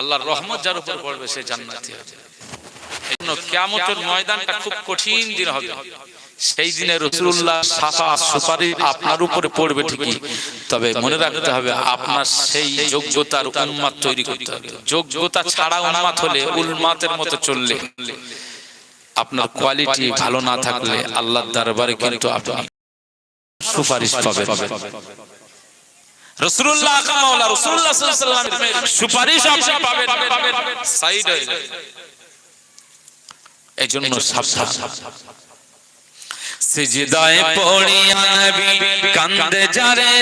আল্লাহর রহমত যার উপর পড়বে সে জান্নাতি হবে। ময়দানটা খুব কঠিন দিন হবে। সেই দিনে রসুল্লাহ সাফা সুপারি আপনার উপরে পড়বে ঠিকই, তবে মনে রাখতে হবে আপনার সেই যোগ্যতার উন্মাদ তৈরি করতে হবে। যোগ্যতা ছাড়া উন্মাদ হলে উন্মাতের মতো চললে আপনার কোয়ালিটি ভালো না থাকলে আল্লাহর দরবারে কিন্তু আপনি সুপারিশ পাবেন। রসুল্লাহ কামাওলা রসুল্লাহ সাল্লাল্লাহু সুপারিশ আপনি পাবেন। সাইড হয়ে যাবে। এজন্য সাবধান। সিজদায় পড়িয়া নবী কান্দে যারে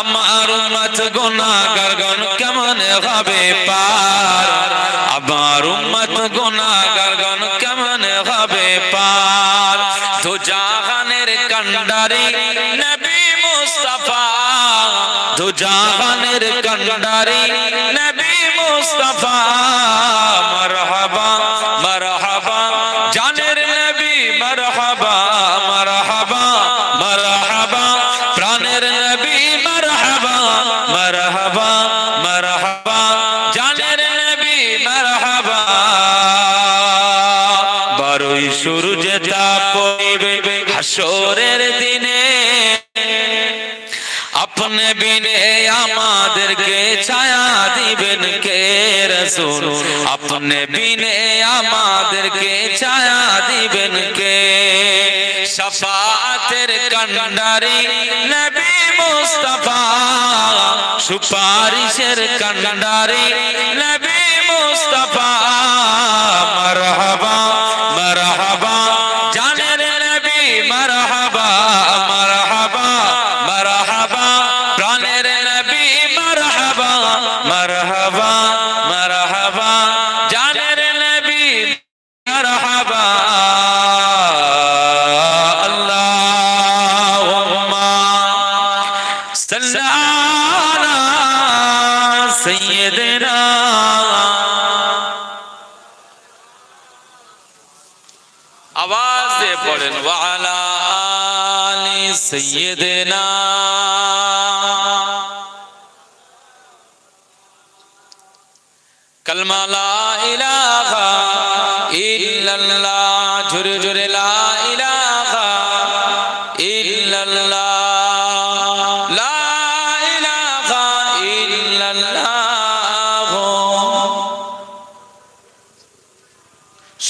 আমার উম্মত গুনাহগার গণ কেমন হবে পার? আমার উম্মত গুনাহগার গণ কেমন হবে পার? তো জাহানের কান্ডারি তো জাহানের কন্ডারি নবী মুস্তাফা। ছায়া দিবেন কে রসুল আপনি বিনে আমাদেরকে ছায়া দিবেন কে শফাতের কন্ডারি নবী মুস্তাফা সুপারিশের কন্ডারি নবী মুস্তাফা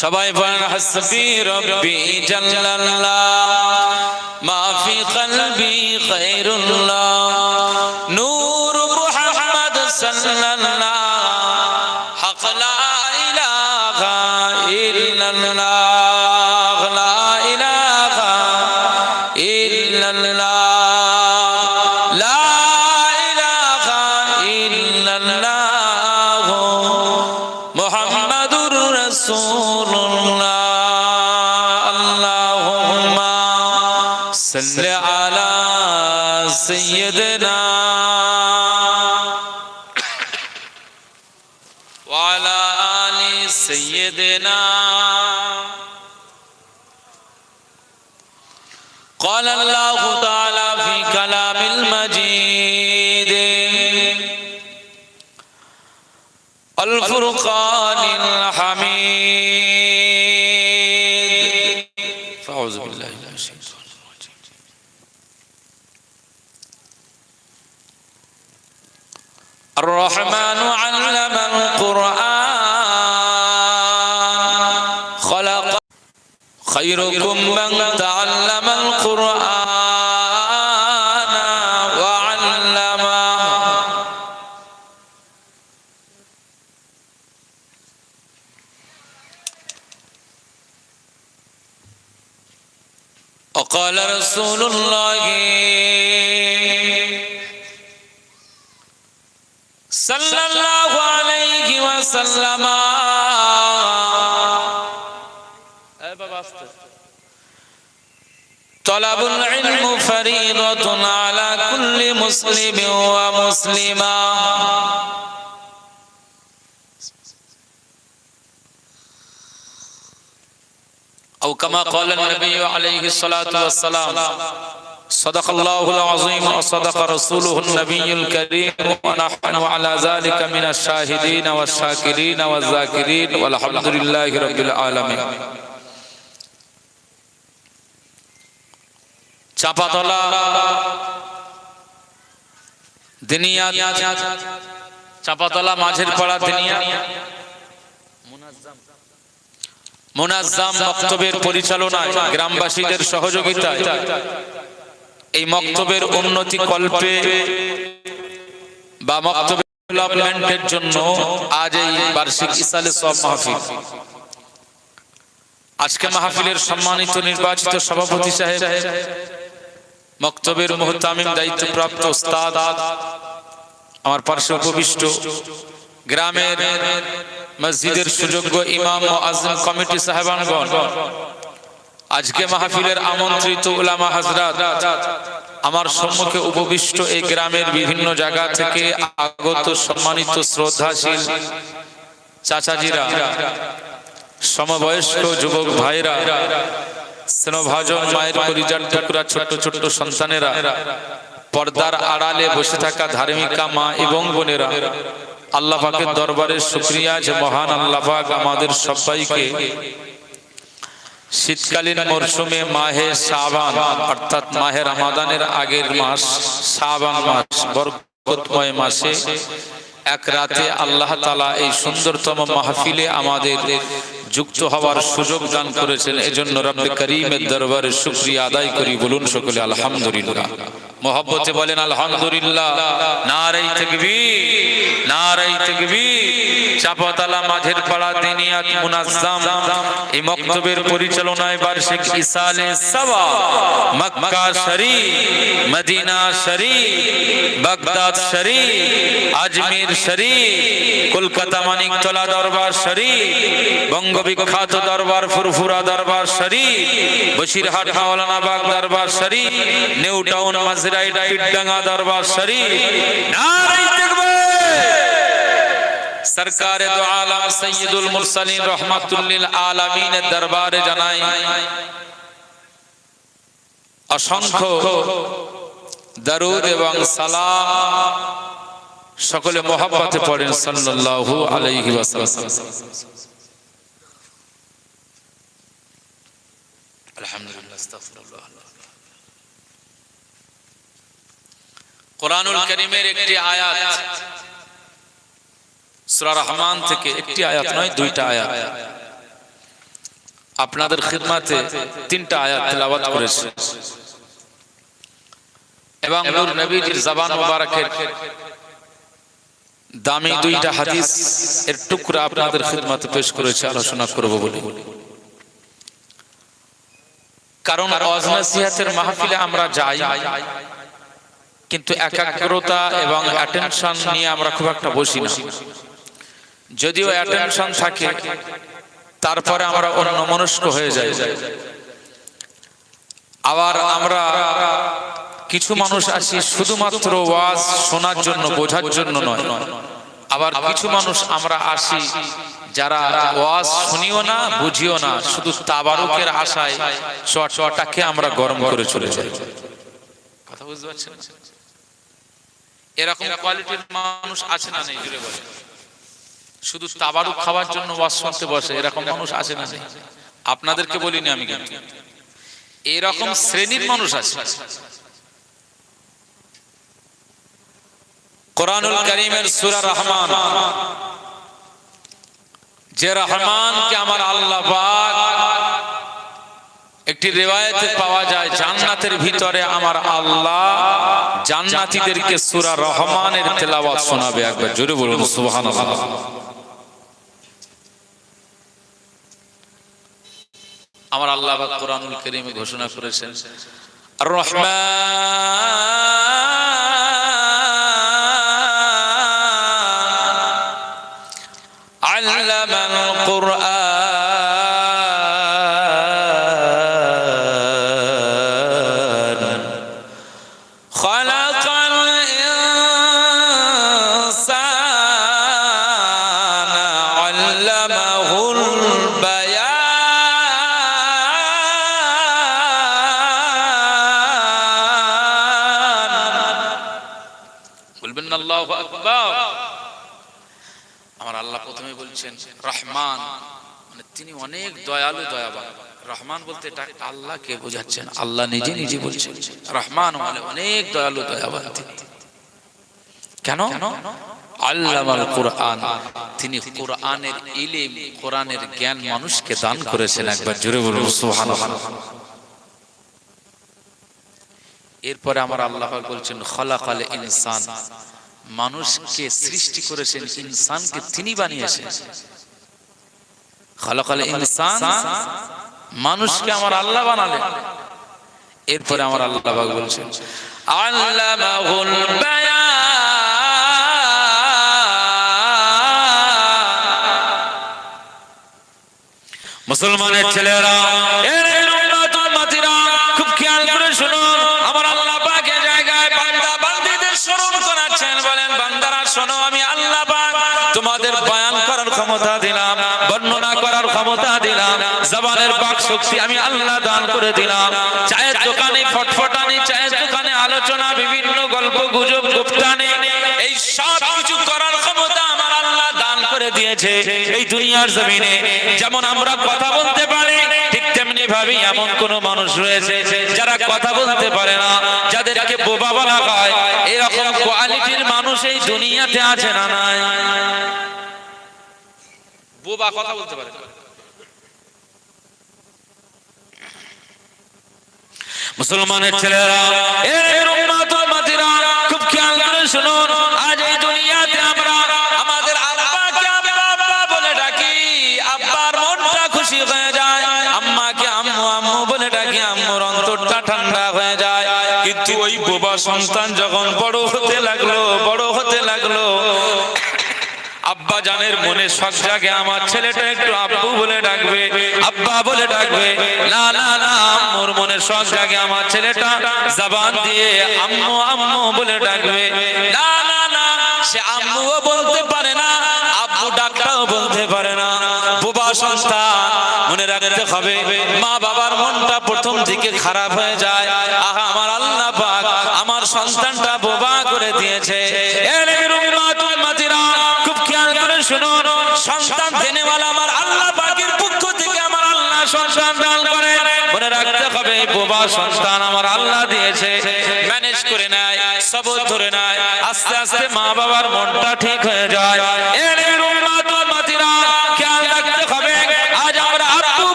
সবাই বলেন হাসবি রব্বি জাল্লাল্লাহ। কলবি খায়রুল্লাহ নূর মুহাম্মদ সাল্লাল্লাহ سيدنا وعلى آل سيدنا. قال الله تعالى في كلام المجيد الفرقان الحميد. فأعوذ بالله من الشيطان. الرحمن علم القرآن. خلق خيركم من تعلم القرآن وعلمه وقال رسول الله صلى الله عليه وسلم طلب العلم فريضة على كل مسلم ومسلمة أو كما قال النبي عليه الصلاة والسلام صدق الله العظيم وصدق رسوله النبي الكريم ونحن على ذلك من الشاهدين والشاكرين والذاكرين والحمد لله رب العالمين চাপাতলা দিনিয়া চাপাতলা মাঝের পাড়া দিনিয়া মোনাজ্জাম মক্তবের পরিচালনায় গ্রামবাসীদের সহযোগিতায় এই মক্তবের উন্নতি কল্পে বা মক্তবের ডেভেলপমেন্টের জন্য আজ এই বার্ষিক ইসালে সব মাহফিল। আজকে মাহফিলের সম্মানিত নির্বাচিত সভাপতি সাহেব, মক্তবের মুহতামিম দায়িত্বপ্রাপ্ত ওস্তাদ আমার পার্শ্ব উপবিষ্ট গ্রামের মসজিদের সুযোগ্য ইমাম ও আজম কমিটি সাহেবানগণ আজকে মাহফিলের আমন্ত্রিত উলামা হাজরাত আমার সম্মুখে উপবিষ্ট এই গ্রামের বিভিন্ন জায়গা থেকে আগত সম্মানিত শ্রদ্ধাশীল চাচাজিরা সমবয়স্ক যুবক ভাইরা স্নেহভাজন মায়ের পরিজার টুকরা ছোট্ট ছোট্ট সন্তানেরা পর্দার আড়ালে বসে থাকা ধার্মিকা মা এবং বোনেরা আল্লাহ পাকের দরবারে শুক্রিয়া যে মহান আল্লাহ পাক আমাদের সবাইকে শীতকালীন মরশুমে মাহে সাবান, অর্থাৎ মাহে রামাদানের আগের মাস, সাবান মাস, বরকতময় মাসে। এক রাতে আল্লাহ তালা এই সুন্দরতম মাহফিলে আমাদের যুক্ত হওয়ার সুযোগ দান করেছেন। এজন্য রব্বে করিমের দরবারে শুক্রিয়া আদায় করি বলুন সকলে, আলহামদুলিল্লাহ। মোহব্বতে বলেন, আলহামদুলিল্লাহ। নারাই তাকবীর নারাই তাকবীর। চাপাতালা মাঝের পাড়া দিনিয়াত মুনাজ্জাম। এই মক্তবের পরিচালনায় বার্ষিক ইসালে সাবা Mecca Sharif, Medina Sharif, Baghdad Sharif, Ajmer Sharif, Kolkata Maniktala Darbar Sharif, বঙ্গবিখ্যাত দরবার ফুরফুরা দরবার শরীফ, বসিরহাট মাওলানা বাগ দরবার শরীফ, নিউ টাউন মাজরাই ডাইডাঙ্গা দরবার শরীফ। নারাই সরকার দো আলম সৈয়দুল মুরসালিন রহমাতুল্লিল আলামিনের দরবারে জানাই। অসংখ্য দরুদ এবং সালাম সকলে মোহাম্মতে পড়েন সাল্লাল্লাহু আলাইহি ওয়াসাল্লাম। আলহামদুলিল্লাহ, আস্তাগফিরুল্লাহ। কোরআনুল কারীমের একটি আয়াত। সূরা রহমান থেকে একটি আয়াত নয় দুইটা আয়াত। আপনাদের খিদমাতে তিনটা আয়াত তেলাওয়াত করেছে। এবং নূর নবীজির জবান মুবারকের দামি দুইটা হাদিস এর টুকরা আপনাদের খিদমাতে পেশ করেছে আলোচনা করব বলে। কারণ অজনাসিহাতের মাহফিলে আমরা যাই। কিন্তু একাগ্রতা এবং অ্যাটেনশন নিয়ে আমরা খুব একটা বসি না। যদিও অ্যাটেনশন থাকে, তারপরে আমরা অন্য মনস্ক হয়ে যাই। আবার আমরা কিছু মানুষ আসি শুধুমাত্র ওয়াজ শোনার জন্য, বোঝার জন্য নয়। আবার কিছু মানুষ আমরা আসি যারা ওয়াজ শুনিও না, বুঝিও না, শুধু তাবারুকের আশায় চটাকে আমরা গরম করে চলে যাই। কথা বুঝতে পারছেন? এরকম কোয়ালিটির মানুষ আছে না নেই জুড়ে বলে শুধু তাবারুক খাওয়ার জন্য ওয়াজ শুনতে বসে, এরকম মানুষ আছে না নেই? আপনাদেরকে বলিনি আমি কিন্তু। এরকম শ্রেণির মানুষ আছে। কোরআনুল করিমের সূরা রহমান। যে রহমানকে আমার আল্লাহ পাক একটি রেওয়ায়তে পাওয়া যায়, জান্নাতের ভিতরে আমার আল্লাহ জান্নাতীদেরকে সূরা রহমানের তেলাওয়াত শোনাবে একবার। জোরে বলুন, সুবহানাল্লাহ। আমার আল্লাহ কোরআনুল কারীমে ঘোষণা করেছেন, আর রহমান আমার আল্লাহ প্রথমে বলছেন, রহমান। মানে তিনি অনেক দয়ালু, দয়াবান। রহমান বলতে এটা আল্লাহ কে বোঝাচ্ছেন? আল্লাহ নিজে নিজে বলছেন। রহমান মানে অনেক দয়ালু, দয়াবান কেন? এরপরে আমার আল্লাহ বলছেন, খলাকাল ইনসান। মানুষকে সৃষ্টি করেছেন, ইনসানকে তিনি বানিয়েছেন। খলাকাল ইনসান, মানুষকে আমার আল্লাহ বানালেন। এরপরে আমার আল্লাহ পাক বলছেন মুসলমানের ছেলেরা শক্তি আমি আল্লাহ দান করে দিলাম। চায়ের দোকানে ফটফটানি, চায়ের দোকানে আলোচনা, বিভিন্ন গল্প, গুজব, গুপ্তানি। এই সব কিছু করার ক্ষমতা আমার আল্লাহ দান করে দিয়েছে এই দুনিয়ার জমিনে। যেমন আমরা কথা বলতে পারি, ঠিক তেমনি ভাবে এমন কোন মানুষ রয়েছে যারা কথা বলতে পারে না, যাদেরকে বোবা বলা হয়। এরকম কোয়ালিটির মানুষ এই দুনিয়াতে আছে না নাই? বোবা কথা বলতে পারে মুসলমানের ছেলেরা খুশি হয়ে যায় আম্মু আম্মু বলে ডাকি, আম্মুর অন্তরটা ঠান্ডা হয়ে যায়। কিন্তু ওই বোবা সন্তান যখন বড় আব্বা জানের মনে শখ জাগে, আমার ছেলেটা একটু আব্বু বলে ডাকবে, আব্বা বলে ডাকবে। না না না, আম্মুর মনে শখ জাগে, আমার ছেলেটা জবান দিয়ে আম্মু আম্মু বলে ডাকবে। না না না, সে আম্মুও বলতে পারে না, আব্বু ডাকটাও বলতে পারে না। বোবা সন্তান, মনে রাখতে হবে, মা বাবার মনটা প্রথম দিকে খারাপ হয়ে যায়। আহা, আমার আল্লাহ পাক আমার সন্তানটা বোবা করে দিয়েছে। এর আমার আল্লাহ থেকে আমার আল্লাহ মনে আমার আল্লাহ দিয়েছে। ম্যানেজ করে নেয় নেয়, আস্তে আস্তে মা বাবার মনটা ঠিক হয়ে যায়।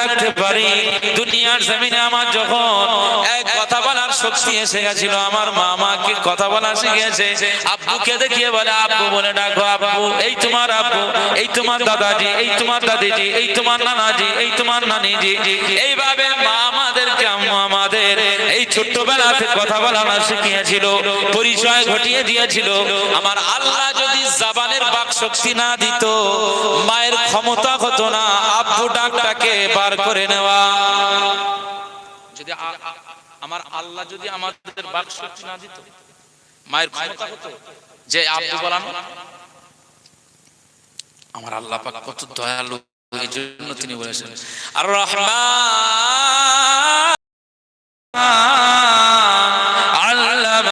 ডাকতে পারি। দুনিয়ার জমিনে আমার যখন এক কথা বলার শক্তি এসে গেছিল, আমার কথা বলা শিখেছে। আব্বুকে দেখিয়ে বলে, আব্বু, বলে ডাকো, আব্বু, এই তোমার আব্বু, এই তোমার দাদাজি, এই তোমার দাদিজি, এই তোমার নানাজি, এই তোমার নানিজি। এইভাবে মা আমাদেরকে আমাদের এই ছোট্টবেলাতে কথা বলা শিখিয়েছিল, পরিচয় ঘটিয়ে দিয়েছিল। আমার আল্লাহ যদি জাবানের বাক শক্তি না দিত, মায়ের ক্ষমতা হতো না আব্বু পার করে নেওয়া। যদি আমার আল্লাহ যদি আমাদের বাক শক্তি না দিত মায়ের ক্ষমতা হতো যে আব্দু বলান আমার আল্লাহ পাক কত দয়ালু এই জন্য তিনি বলেছেন আর রহমান।